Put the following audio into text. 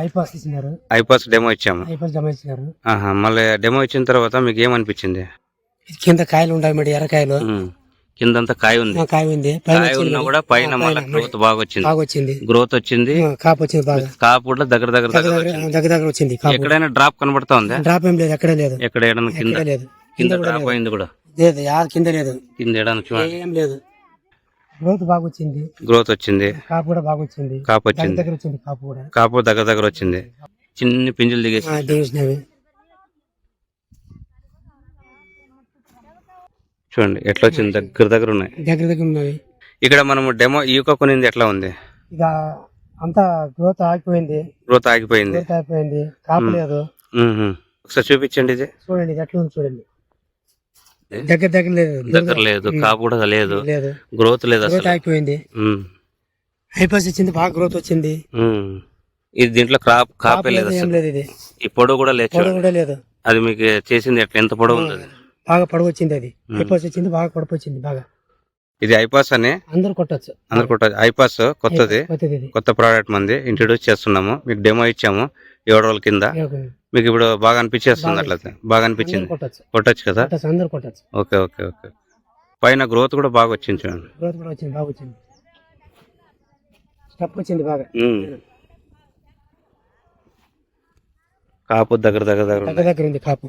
ఐపాస్ ఇచ్చినారు. ఐపాస్ డెమో ఇచ్చాము. ఐపాస్ జమ ఇచ్చినారు. ఆహా మళ్ళీ డెమో ఇచ్చిన తర్వాత మీకు ఏమనిపించింది? కింద కాయలు ఉంటాయి మరి ఎర్రకాయలు ఉమ్. కిందంతా కాయ ఉంది. ఆ, కాయ ఉంది. పైన కాయ వచ్చింది ఉన్నా. కూడా పైన మళ్ళీ గ్రోత్ బాగా వచ్చింది. బాగా వచ్చింది. గ్రోత్ వచ్చింది. ఆ, కాపు వచ్చింది బాగా. కాపు కూడా దగ్గర దగ్గర దగ్గర దగ్గర దగ్గర దగ్గర దగ్గర వచ్చింది కాపు. ఎక్కడైనా డ్రాప్ కనబడతా ఉందా? డ్రాప్ ఏం లేదు ఎక్కడే లేదు. ఎక్కడ కింద? ఎక్కడే లేదు. కింద డ్రాప్ అయింది కూడా. లేదు కింద లేదు. కింద ఏడన్నా చూడండి. ఏం లేదు. గ్రోత్ బాగా వచ్చింది గ్రోత్ వచ్చింది. కాపు కూడా బాగా వచ్చింది కాపు వచ్చింది. దగ్గర వచ్చింది కాపు కూడా. కాపు దగ్గర దగ్గర వచ్చింది. చిన్ని పింజులు దిగేసి. దిగేసినవి. చూడండి ఎట్లా వచ్చింది? దగ్గర దగ్గర ఉన్నాయి. దగ్గర దగ్గర ఉన్నవి. ఇక్కడ మనము డెమో ఈక కొనింది ఎట్లా ఉంది? ఇక అంతా గ్రోత్ ఆగిపోయింది. గ్రోత్ ఆగిపోయింది. గ్రోత్ ఆగిపోయింది. కాపు లేదు. మ్మ్. ఒకసారి చూపించండి ఇది. చూడండి ఎట్లా ఉంది చూడండి. దగ్గర దగ్గర లేదు. దగ్గర లేదు లేదు. గ్రోత్ లేదు గ్రోత్ ఆగిపోయింది. హైపాస్ వచ్చింది బాగా గ్రోత్ వచ్చింది. ఇది దీంట్లో క్రాప్ కాపే లేదు ఇది. ఈ పొడవు కూడా లేదు పొడవు. కూడా లేదు. అది మీకు చేసింది ఎట్లా? ఎంత పొడవు ఉంది? బాగా పొడవు వచ్చింది అది. హైపాస్ వచ్చింది బాగా పొడపు వచ్చింది బాగా. ఇది ఐపాస్ అని? అందరు కొట్టచ్చు. అందరు కొట్ట ఐపాస్ కొత్తది. కొత్త ప్రోడక్ట్ మంది. ఇంట్రొడ్యూస్ చేస్తున్నాము. మీకు డెమో ఇచ్చాము. ఏడు రోజుల కింద. మీకు ఇప్పుడు బాగా అనిపించేస్తుంది అట్లయితే. బాగా అనిపించింది. కొట్టచ్చు. కదా? కొట్టచ్చు అందరు కొట్టచ్చు. Okay okay okay. పైన గ్రోత్ కూడా బాగా వచ్చింది చూడండి. గ్రోత్ కూడా వచ్చింది బాగా వచ్చింది. స్టెప్ వచ్చింది బాగా. కాపు దగ్గర దగ్గర. దగ్గర దగ్గర ఉంది కాపు.